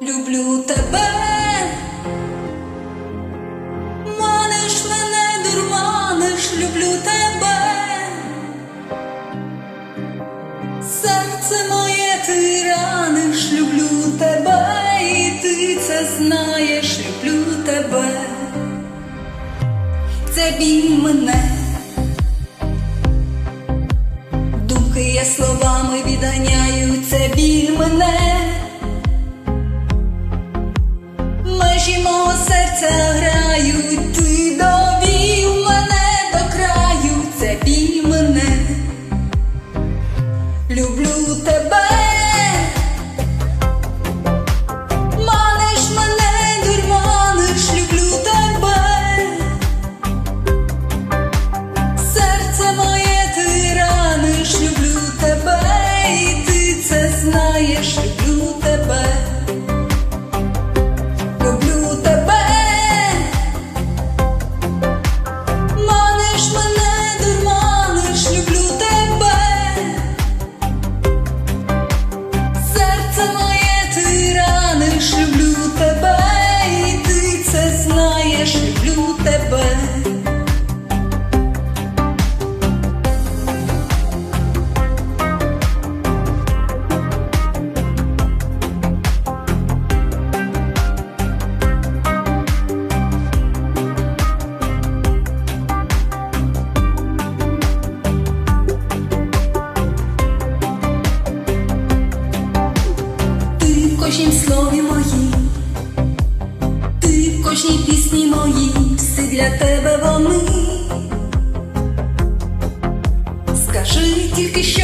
люблю тебе, маниш мене, дурманиш, люблю тебе, серце моє ти раниш, люблю тебе, і ти це знаєш, люблю тебе, це біль мене. Думки я словами відганяю, це біль мене. Серця грають, ти довів мене до краю, це біль мене. Люблю тебе. Маниш мене, дурманиш, люблю тебе. Серце моє ти раниш, люблю тебе, і ти це знаєш, тебе. Ти в кожнім слові моїй, ти в кожній для тебе вони. Скажи тільки, що